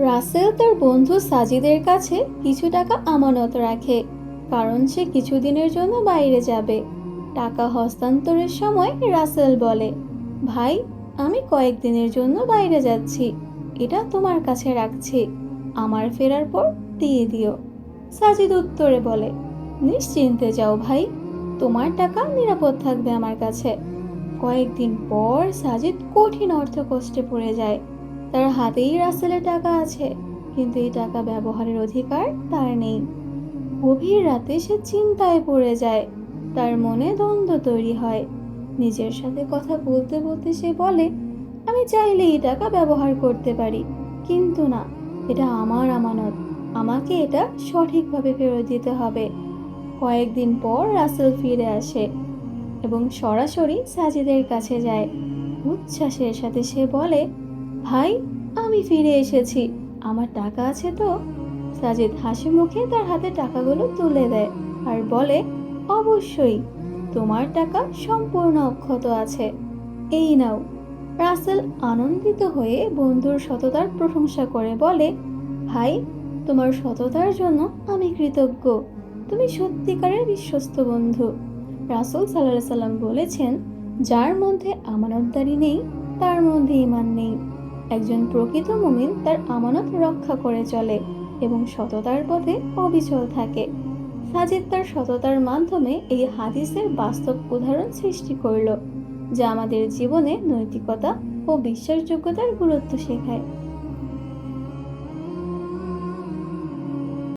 রাসেল তার বন্ধু সাজিদের কাছে কিছু টাকা আমানত রাখে, কারণ সে কিছুদিনের জন্য বাইরে যাবে। টাকা হস্তান্তরের সময় রাসেল বলে, ভাই, আমি কয়েকদিনের জন্য বাইরে যাচ্ছি। এটা তোমার কাছে রাখছি। আমার ফেরার পর দিয়ে দিও। সাজিদ উত্তরে বলে, নিশ্চিন্তে যাও ভাই। তোমার টাকা নিরাপদ থাকবে আমার কাছে। কয়েকদিন পর সাজিদ কঠিন অর্থকষ্টে পড়ে যায়। তার হাতেই রাসেলের টাকা আছে, কিন্তু এই টাকা ব্যবহারের অধিকার তার নেই। গভীর রাতে সে চিন্তায় পড়ে যায়, তার মনে দ্বন্দ্ব তৈরি হয়। নিজের সাথে কথা বলতে বলতে সে বলে, আমি চাইলে এই টাকা ব্যবহার করতে পারি, কিন্তু না, এটা আমার আমানত, আমাকে এটা সঠিকভাবে ফেরত দিতে হবে। কয়েকদিন পর রাসেল ফিরে আসে এবং সরাসরি সাজিদের কাছে যায়। উচ্ছ্বাসের সাথে সে বলে ভাই, আমি ফিরে এসেছি। আমার টাকা আছে তো? সাজিদ হাসি মুখে তার হাতে টাকাগুলো তুলে দেয় আর বলে, অবশ্যই, তোমার টাকা সম্পূর্ণ অক্ষত আছে। এই নাও। রাসেল আনন্দিত হয়ে বন্ধুর সততার প্রশংসা করে বলে, ভাই, তোমার সততার জন্য আমি কৃতজ্ঞ। তুমি সত্যিকারের বিশ্বস্ত বন্ধু। রাসুল সাল্লাহ সাল্লাম বলেছেন, যার মধ্যে আমানতদারি নেই, তার মধ্যে ইমান নেই। একজন প্রকৃত মুমিন তার আমানত রক্ষা করে চলে এবং সততার পথে অবিচল থাকে। সাজিদ তার সততার মাধ্যমে এই হাদিসের বাস্তব উদাহরণ সৃষ্টি করল, যা আমাদের জীবনে নৈতিকতা ও বিশ্বাসযোগ্যতার গুরুত্ব শেখায়।